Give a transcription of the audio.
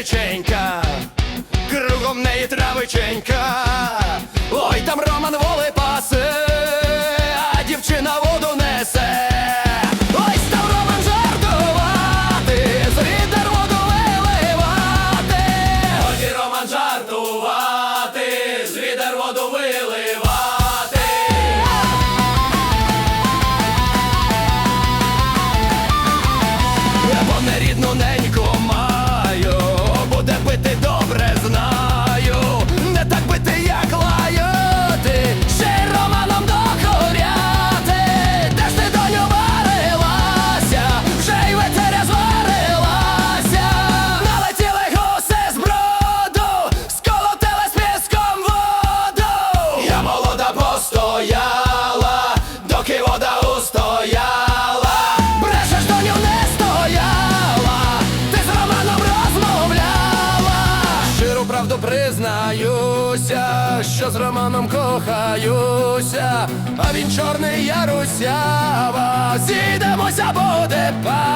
Стреченька, кругом неї травиченька, ой там Роман воли пасе, а дівчина воду несе. Ой, став Роман жартувати, звідер воду виливати. Роман жартувати, звідер воду виливати. Рідну не признаюся, що з Романом кохаюся, а він чорний я русява. Зійдемося, буде пара.